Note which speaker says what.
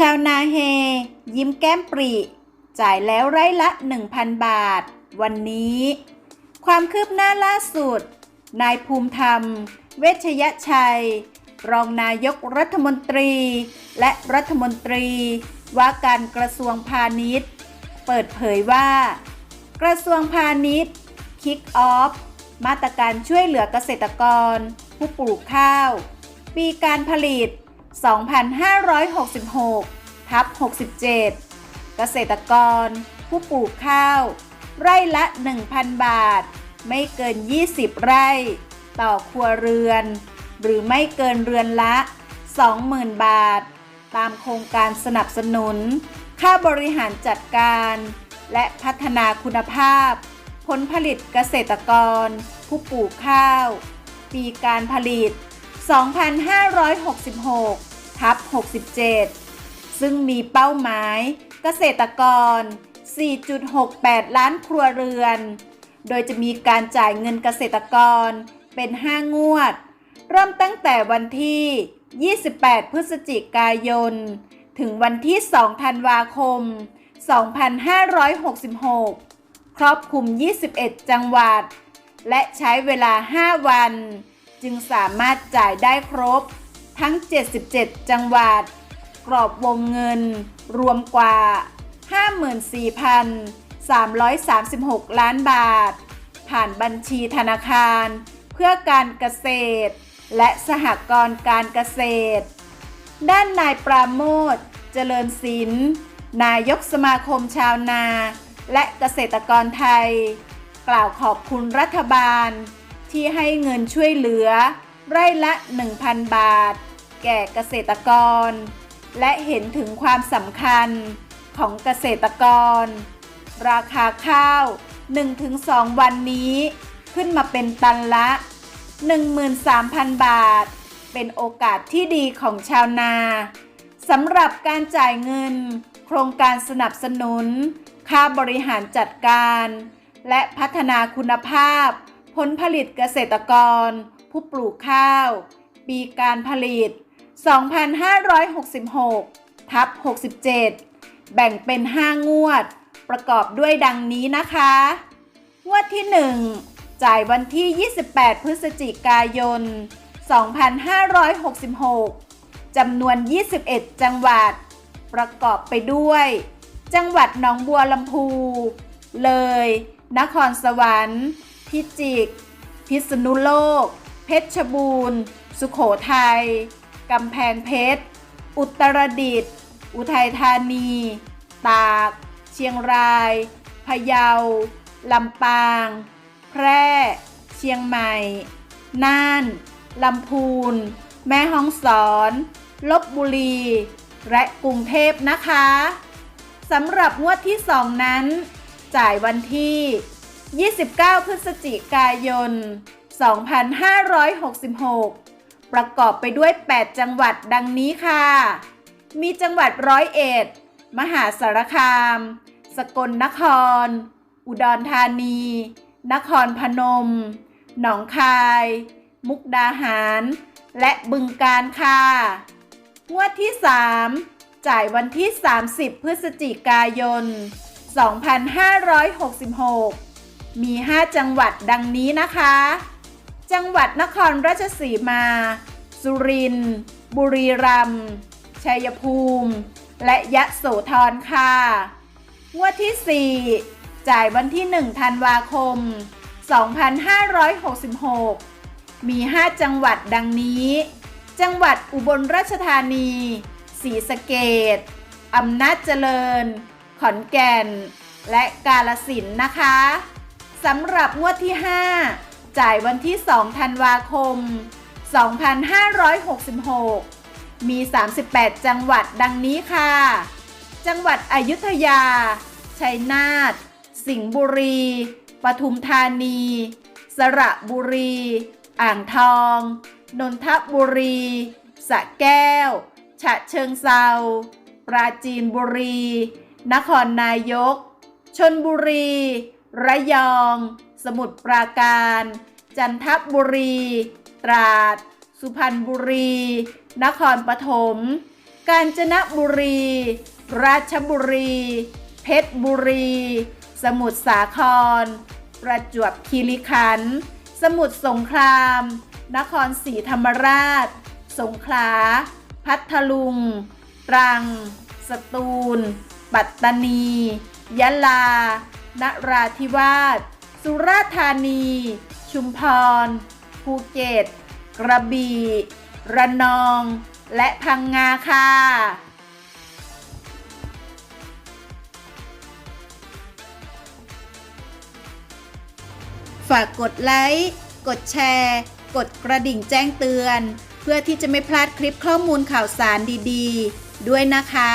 Speaker 1: ชาวนาเฮ ยิ้มแก้มปริ จ่ายแล้วไร่ละ 1,000 บาท วันนี้ ความคืบหน้าล่าสุด นายภูมิธรรม เวชยชัย รองนายกรัฐมนตรี และรัฐมนตรี ว่าการกระทรวงพาณิชย์ เปิดเผยว่า กระทรวงพาณิชย์คิกออฟมาตรการช่วยเหลือเกษตรกร ผู้ปลูกข้าว ปีการผลิต 2566 ทับ 67 เกษตรกร ผู้ปลูกข้าว ไร่ละ 1,000 บาท ไม่เกิน 20 ไร่ ต่อครัวเรือน หรือไม่เกินเรือนละ 20,000 บาท ตามโครงการสนับสนุน ค่าบริหารจัดการ และพัฒนาคุณภาพ ผลผลิตเกษตรกร ผู้ปลูกข้าว ปีการผลิต 2566 ทับ 67 ซึ่งมีเป้าหมายเกษตรกร 4.68 ล้านครัวเรือน โดยจะมีการจ่ายเงินเกษตรกรเป็น 5 งวด เริ่มตั้งแต่วันที่ 28 พฤศจิกายน ถึงวันที่ 2 ธันวาคม 2566 ครอบคลุม 21 จังหวัด และใช้เวลา 5 วัน จึงสามารถจ่ายได้ครบ ทั้ง 77 จังหวัด กรอบวงเงิน รวมกว่า 54,336 ล้านบาท ผ่านบัญชีธนาคาร เพื่อการเกษตร และสหกรณ์การเกษตร ด้านนายปราโมทเจริญศิลป์นายกสมาคมชาวนา และเกษตรกรไทย กล่าวขอบคุณรัฐบาล ที่ให้เงินช่วยเหลือ ไร่ละ 1,000 บาท แก่เกษตรกร และเห็นถึงความสำคัญของเกษตรกร ราคาข้าว 1-2 วันนี้ ขึ้นมาเป็นตันละ 13,000 บาท เป็นโอกาสที่ดีของชาวนาสำหรับการจ่ายเงิน โครงการสนับสนุน ค่าบริหารจัดการ และพัฒนาคุณภาพ ผลผลิตเกษตรกร ผู้ปลูกข้าว ปีการผลิต 2566 ทับ 67 แบ่งเป็น 5 งวด ประกอบด้วยดังนี้นะคะ งวดที่ 1 จ่ายวันที่ 28 พฤศจิกายน 2566 จำนวน 21 จังหวัด ประกอบไปด้วย จังหวัดหนองบัวลำพู เลย นครสวรรค์ พิจิตรพิษณุโลก เพชรบูรณ์ สุขโขทัยกำแพงเพชร อุตรดิตถ์อุทัยธานี ตาก เชียงราย พะเยา ลำปาง แพร่ เชียงใหม่ น่าน ลำพูน แม่ฮ่องสอน ลบบุรี และกรุงเทพนะคะ สำหรับงวดที่2นั้น จ่ายวันที่ 29 พฤศจิกายน 2566 ประกอบไปด้วย 8 จังหวัดดังนี้ค่ะ มีจังหวัดร้อยเอ็ด มหาสารคาม สกลนคร อุดรธานี นครพนม หนองคาย มุกดาหาร และบึงการค่ะ งวดที่ 3 จ่ายวันที่ 30 พฤศจิกายน 2566 มี 5 จังหวัดดังนี้นะคะ จังหวัดนครราชสีมา สุรินทร์ บุรีรัมย์ ชัยภูมิ และยะโสธรค่ะ งวดที่ 4 จ่ายวันที่ 1 ธันวาคม 2566 มี 5 จังหวัดดังนี้ จังหวัดอุบลราชธานี ศรีสะเกดอำนาจเจริญ ขอนแก่น และกาลสินธุ์นะคะ สำหรับงวดที่ 5 จ่ายวันที่ 2 ธันวาคม 2566 มี 38 จังหวัดดังนี้ค่ะ จังหวัดอยุธยา ชัยนาท สิงห์บุรี ปทุมธานี สระบุรี อ่างทอง นนทบุรี สะแก้ว ฉะเชิงเซาปราจีนบุรี นครนายก ชนบุรี ระยอง สมุทรปราการ จันทบุรี ตราด สุพรรณบุรี นครปฐม กาญจนบุรี ราชบุรี เพชรบุรี สมุทรสาคร ประจวบคีรีขันธ์ สมุทรสงคราม นครศรีธรรมราช สงขลา พัทลุง ตรัง สตูล ปัตตานี ยะลา นราธิวาส สุราษฎร์ธานี ชุมพร ภูเก็ต กระบี่ ระนอง และพังงาค่ะฝากกดไลค์ กดแชร์ กดกระดิ่งแจ้งเตือน เพื่อที่จะไม่พลาดคลิปข้อมูลข่าวสารดี ๆ ด้วยนะคะ